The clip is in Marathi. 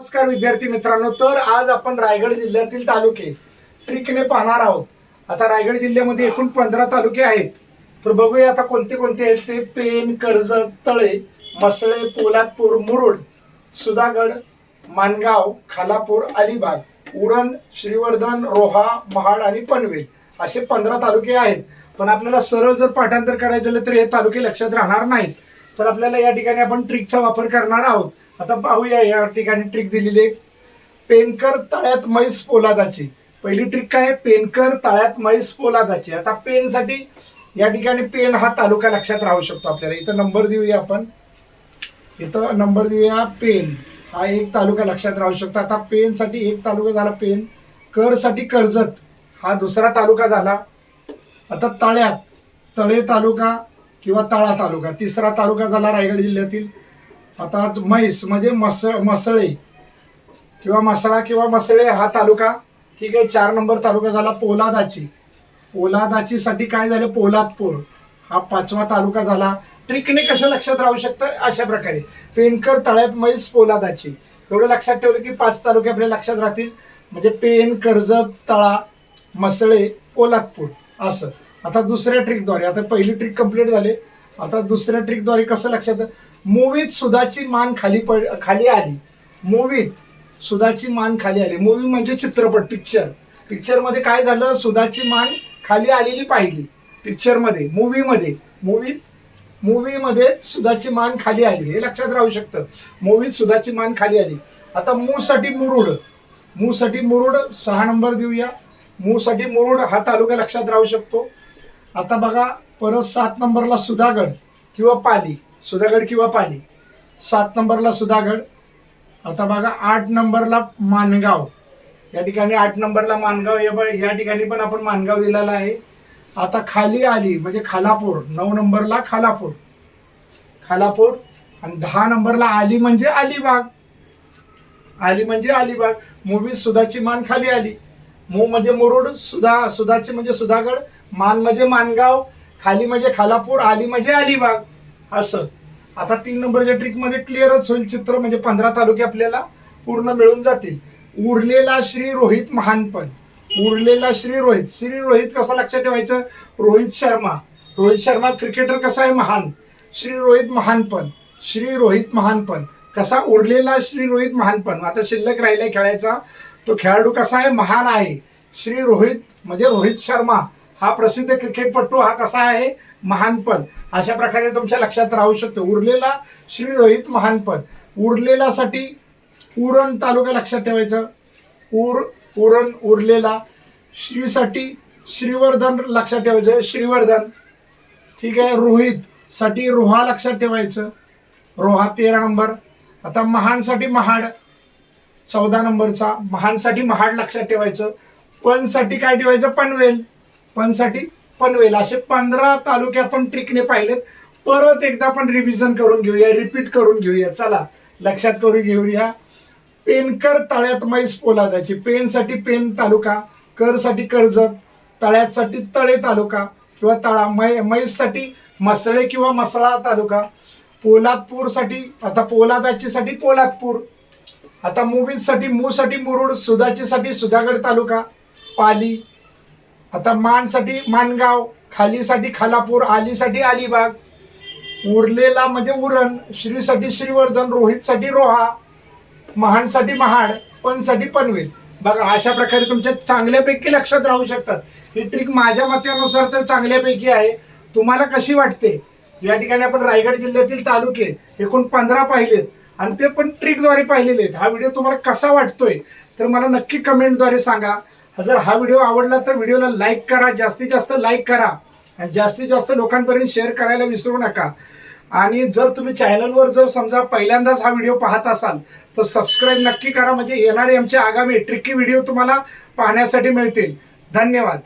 नमस्कार विद्यार्थी मित्रांनो तर आज आपण रायगड जिल्ह्यातील तालुके ट्रिकने पाहणार आहोत. आता रायगड जिल्ह्यामध्ये एकूण पंधरा तालुके आहेत. तर बघूया आता कोणते कोणते आहेत ते. पेन कर्जत तळे मसळे पोलादपूर मुरुड सुधागड मानगाव खालापूर अलिबाग उरण श्रीवर्धन रोहा महाड आणि पनवेल असे पंधरा तालुके आहेत. पण आपल्याला सरळ जर पाठांतर करायचं झालं तर हे तालुके लक्षात राहणार नाहीत. तर आपल्याला या ठिकाणी आपण ट्रिकचा वापर करणार आहोत. आता पाहूया या ठिकाणी ट्रिक दिलेली आहे. पेनकर तळ्यात म्हैस पोलादाची. पहिली ट्रिक काय आहे? पेनकर तळ्यात म्हैस पोलादाची. आता पेनसाठी या ठिकाणी पेन हा तालुका लक्षात राहू शकतो आपल्याला. इथं नंबर देऊया आपण. इथं नंबर देऊया पेन. हा एक तालुका लक्षात राहू शकतो. आता पेनसाठी एक तालुका झाला पेन. करसाठी कर्जत. हा दुसरा तालुका झाला. आता तळ्यात. तळे तालुका किंवा तळा तालुका. तिसरा तालुका झाला रायगड जिल्ह्यातील. आता म्हैस म्हणजे मसळ मसळे किंवा मसळा किंवा मसळे हा तालुका ठीक आहे चार नंबर तालुका झाला पोलादाची. पोलादाची साठी काय झालं? पोलादपूर. हा पाचवा तालुका झाला. ट्रिकने कसं लक्षात राहू शकतं? अशा प्रकारे. पेनकर तळ्यात म्हैस पोलादाची. एवढं लक्षात ठेवलं की पाच तालुके आपल्या लक्षात राहतील. म्हणजे पेन कर्जत तळा मसळे पोलादपूर. असं. आता दुसऱ्या ट्रिकद्वारे आता पहिली ट्रिक कंप्लीट झाली. आता दुसऱ्या ट्रिकद्वारे कसं लक्षात मूवीत सुधाची मान खाली पड खाली आली. मूवीत सुधाची मान खाली आली. मूवी म्हणजे चित्रपट पिक्चर पिक्चरमध्ये काय झालं? सुधाची मान खाली आलेली पाहिली. पिक्चरमध्ये मूवीमध्ये मूवीत मूवीमध्ये सुधाची मान खाली आली. हे लक्षात राहू शकतं. मूवीत सुधाची मान खाली आली. आता मूसाठी मुरुड. मूसाठी मुरुड सहा नंबर देऊया. मूसाठी मुरुड हा तालुका लक्षात राहू शकतो. आता बघा परत सात नंबरला सुधागड किंवा पाली. सुधागड किंवा पाली. सात नंबरला सुधागड. आता बघा आठ नंबरला मानगाव. या ठिकाणी आठ नंबरला मानगाव या ब- ठिकाणी पण आपण मानगाव दिलेला आहे. आता खाली आली म्हणजे खालापूर. नऊ नंबरला खालापूर. खालापूर आणि दहा नंबरला आली म्हणजे अलिबाग. आली म्हणजे अलिबाग. मूवी सुधाची मान खाली आली. मू म्हणजे मुरुड सुधा सुधाची म्हणजे सुधागड मान म्हणजे मानगाव खाली म्हणजे खालापूर आली म्हणजे अलिबाग. असं. आता तीन नंबरच्या ट्रिकमध्ये क्लिअरच होईल चित्र म्हणजे पंधरा तालुके आपल्याला पूर्ण मिळून जातील. उरलेला श्री रोहित महानपण. उरलेला श्री रोहित. श्री रोहित कसा लक्षात ठेवायचं? रोहित शर्मा. रोहित शर्मा क्रिकेटर कसा आहे? महान. श्री रोहित महानपण. श्री रोहित महानपण. कसा उरलेला श्री रोहित महानपण? आता शिल्लक राहिलाय खेळायचा. तो खेळाडू कसा आहे? महान आहे. श्री रोहित म्हणजे रोहित शर्मा. हा प्रसिद्ध क्रिकेटपटू हा कसा आहे? महानपण. अशा प्रकारे तुमच्या लक्षात राहू शकतो. उरलेला श्री रोहित महानपण. उरलेलासाठी उरण तालुका लक्षात ठेवायचं. उर उरण उरलेला श्रीसाठी श्रीवर्धन लक्षात ठेवायचं. श्रीवर्धन. ठीक आहे रोहित साठी रोहा लक्षात ठेवायचं. रोहा तेरा नंबर. आता महानसाठी महाड. चौदा नंबरचा. महानसाठी महाड लक्षात ठेवायचं. पणसाठी काय ठेवायचं? पनवेल. पणसाठी पनवेल असे पंधरा तालुके आपण ट्रिकने पाहिलेत. परत एकदा आपण रिव्हिजन करून घेऊया रिपीट करून घेऊया. चला लक्षात करून घेऊया. पेनकर तळ्यात म्हैस पोलादाची. पेनसाठी पेन तालुका करसाठी कर्जत तळ्यासाठी तळे तालुका किंवा तळा मै म्हैससाठी मसळे किंवा मसळा तालुका. पोलादपूरसाठी आता पोलादाचीसाठी पोलादपूर. आता मुवीजसाठी मूसाठी मुरुड सुधाचीसाठी सुधागड तालुका. पाली आता मानसाठी मानगाव खालीसाठी खालापूर आलीसाठी अलिबाग उरलेला म्हणजे उरण श्रीसाठी श्रीवर्धन रोहितसाठी रोहा महानसाठी महाड पणसाठी पनवेल. बघा अशा प्रकारे तुमच्या चांगल्यापैकी लक्षात राहू शकतात. ही ट्रिक माझ्या मतानुसार तर चांगल्यापैकी आहे. तुम्हाला कशी वाटते? या ठिकाणी आपण रायगड जिल्ह्यातील तालुके एकूण पंधरा पाहिलेत आणि ते पण ट्रिकद्वारे पाहिलेले आहेत. हा व्हिडिओ तुम्हाला कसा वाटतोय? तर मला नक्की कमेंटद्वारे सांगा. जर हा व्हिडिओ आवडला तर व्हिडिओला लाईक करा जास्तीत जास्त लाईक करा. आणि जास्तीत जास्त लोकांपर्यंत शेअर करायला विसरू नका. आणि जर तुम्ही चॅनलवर जर समजा पहिल्यांदाच हा व्हिडिओ पाहत असाल तर सबस्क्राईब नक्की करा. म्हणजे येणारे आमचे आगामी ट्रिकी व्हिडिओ तुम्हाला पाहण्यासाठी मिळतील. धन्यवाद.